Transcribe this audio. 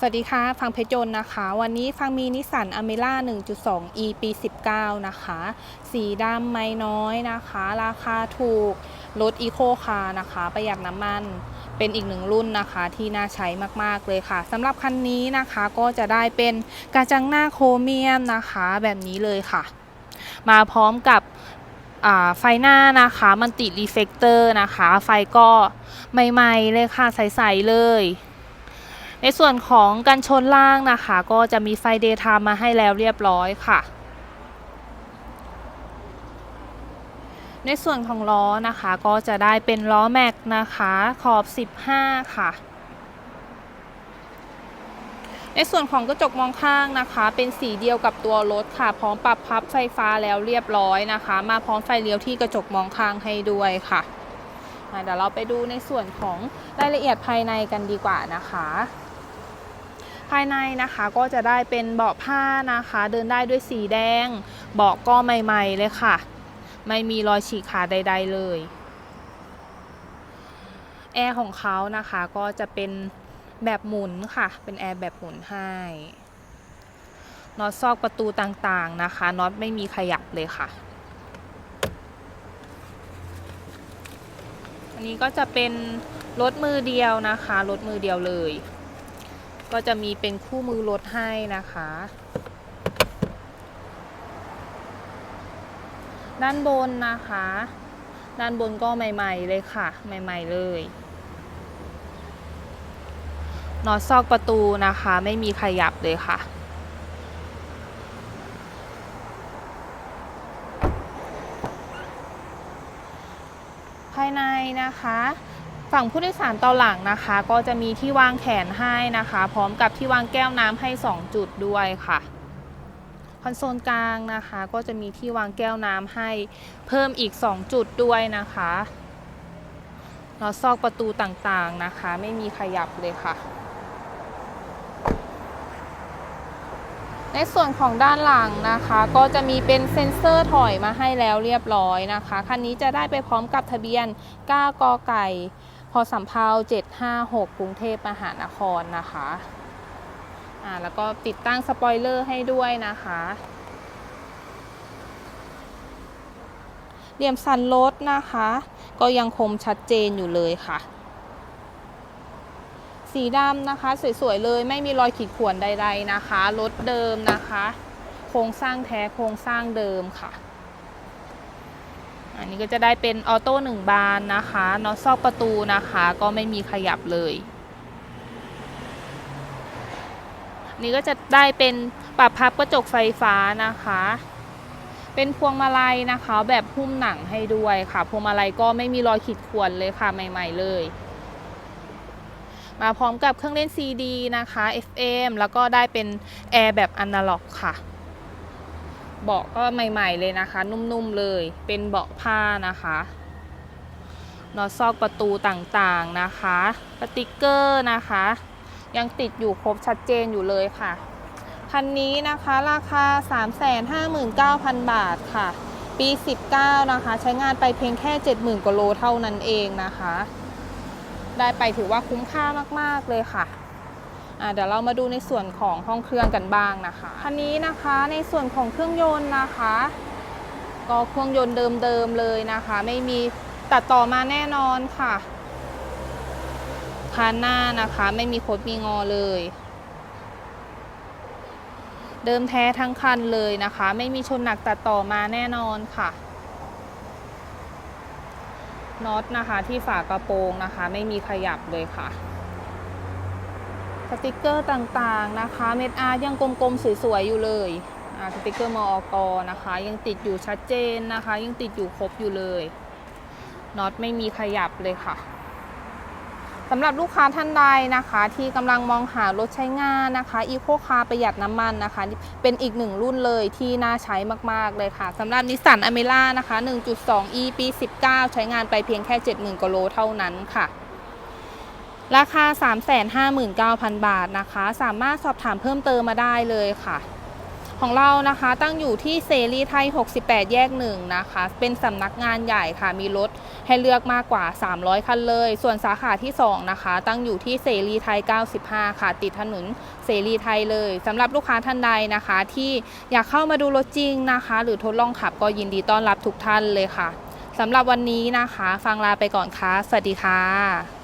สวัสดีค่ะ ฟังเพชรยนต์นะคะ วันนี้ฟังมีนิสสันอเมร่า1.2 e ปี 19 นะคะ สีดำไม่น้อยนะคะ ราคาถูก รถอีโคคาร์นะคะ ประหยัดน้ำมัน เป็นอีกหนึ่งรุ่นนะคะ ที่น่าใช้มาก ๆ เลยค่ะสำหรับคันนี้นะคะก็จะได้เป็นกระจังหน้าโครเมียมนะคะ แบบนี้เลยค่ะ มาพร้อมกับไฟหน้านะคะมันติรีเฟกเตอร์นะคะ ไฟก็ใหม่ ๆ เลยค่ะใส ๆ เลย ในส่วนของกันชนล่างนะคะ ก็จะมีไฟเดย์ไทม์มาให้แล้วเรียบร้อยค่ะ ในส่วนของล้อนะคะก็จะได้เป็นล้อแม็กนะคะขอบ 15 ค่ะ ในส่วนของกระจกมองข้างนะคะ เป็นสีเดียวกับตัวรถค่ะ พร้อมปรับพับไฟฟ้าแล้วเรียบร้อยนะคะ มาพร้อมไฟเลี้ยวที่กระจกมองข้างให้ด้วยค่ะอะเดี๋ยวเราไปดูในส่วนของรายละเอียดภายในกันดีกว่านะคะ ภายในนะคะก็จะได้เป็นเบาะผ้านะคะ เดินได้ด้วยสีแดง เบาะก็ใหม่ ๆ เลยค่ะ ไม่มีรอยฉีกขาดใด ๆ เลยแอร์ของเขานะคะก็จะเป็นแบบหมุนค่ะ เป็นแอร์แบบหมุนให้น็อตซอกประตูต่างๆนะคะน็อตไม่มีขยับเลยค่ะ อันนี้ก็จะเป็นรถมือเดียวนะคะรถมือเดียวเลย ก็จะมีเป็นคู่มือรถให้นะคะ ด้านบนนะคะ ด้านบนก็ใหม่ ๆเลยค่ะ ใหม่ ๆเลยนอซอกประตูนะคะ ไม่มีขยับเลยค่ะ ภายในนะคะ ฝั่งผู้โดยสารต่อหลังนะคะ ก็จะมีที่วางแขนให้นะคะ พร้อมกับที่วางแก้วน้ำให้ 2 จุดด้วยค่ะคอนโซลกลางนะคะ ก็จะมีที่วางแก้วน้ำให้เพิ่มอีก 2 จุดด้วยนะคะน็อซอกประตูต่างๆนะคะ ไม่มีขยับเลยค่ะ ในส่วนของด้านหลังนะคะ ก็จะมีเป็นเซ็นเซอร์ถอยมาให้แล้วเรียบร้อยนะคะ คันนี้จะได้ไปพร้อมกับทะเบียน 9 กไก่ พอสำเภา756 กรุงเทพมหานครนะคะอ่าแล้วก็ติดตั้งสปอยเลอร์ให้ด้วยนะคะเหลี่ยมสันรถนะคะ ก็ยังคมชัดเจนอยู่เลยค่ะ สีดำนะคะ สวยๆเลยไม่มีรอยขีดข่วนใด ๆนะคะ รถเดิมนะคะ โครงสร้างแท้โครงสร้างเดิมค่ะ อันนี้ก็จะได้เป็นออโต้หนึ่งบานนะคะน็อตซอกประตูนะคะ ก็ไม่มีขยับเลย นี่ก็จะได้เป็นปรับพับกระจกไฟฟ้านะคะ เป็นพวงมาลัยนะคะ แบบหุ้มหนังให้ด้วยค่ะ พวงมาลัยก็ไม่มีรอยขีดข่วนเลยค่ะใหม่ ๆ เลยมาพร้อมกับเครื่องเล่น CD นะคะ FM แล้วก็ได้เป็นแอร์แบบอนาล็อกค่ะ เบาะก็ใหม่ ๆเลยนะคะ นุ่มๆเลย เป็นเบาะผ้านะคะนอซอกประตูต่างๆนะคะสติกเกอร์นะคะ ยังติดอยู่ครบชัดเจนอยู่เลยค่ะ คันนี้นะคะราคา 359,000 บาทค่ะ ปี 19 นะคะ ใช้งานไปเพียงแค่ 70,000กว่าโลเท่านั้นเองนะคะ ได้ไปถือว่าคุ้มค่ามากๆเลยค่ะ เดี๋ยวเรามาดูในส่วนของห้องเครื่องกันบ้างนะคะคันนี้นะคะในส่วนของเครื่องยนต์นะคะ ก็เครื่องยนต์เดิมๆเลยนะคะ ไม่มีตัดต่อมาแน่นอนค่ะคันหน้านะคะไม่มีโคดมีงอเลย เดิมแท้ทั้งคันเลยนะคะ ไม่มีชนหนักตัดต่อมาแน่นอนค่ะน็อตนะคะที่ฝากระโปรงนะคะ ไม่มีขยับเลยค่ะ สติกเกอร์ต่างๆนะคะ เม็ดอาร์ยังกลมๆสวยๆอยู่เลยสติกเกอร์มอกนะคะ ยังติดอยู่ชัดเจนนะคะ ยังติดอยู่ครบอยู่เลยน็อตไม่มีขยับเลยค่ะสำหรับลูกค้าท่านใดนะคะ ที่กำลังมองหารถใช้งานนะคะอีโคคาประหยัดน้ำมันนะคะ เป็นอีกหนึ่งรุ่นเลยที่น่าใช้มาก ๆ เลยค่ะสำหรับนิสสันอเมร่านะคะ 1.2e ปี 19 ใช้งานไปเพียงแค่ 70,000กว่าโลเท่านั้นค่ะ ราคา 359,000 บาทนะคะ สามารถสอบถามเพิ่มเติมมาได้เลยค่ะ ของเรานะคะตั้งอยู่ที่เสรีไทย 68 แยกหนึ่งนะคะ เป็นสำนักงานใหญ่ค่ะ มีรถให้เลือกมากกว่า 300 คันเลย ส่วนสาขาที่ 2 นะคะ ตั้งอยู่ที่เสรีไทย 95 ค่ะ ติดถนนเสรีไทยเลยสำหรับลูกค้าท่านใดนะคะ ที่อยากเข้ามาดูรถจริงนะคะ หรือทดลองขับก็ยินดีต้อนรับทุกท่านเลยค่ะสำหรับวันนี้นะคะ ฟังลาไปก่อนค่ะ สวัสดีค่ะ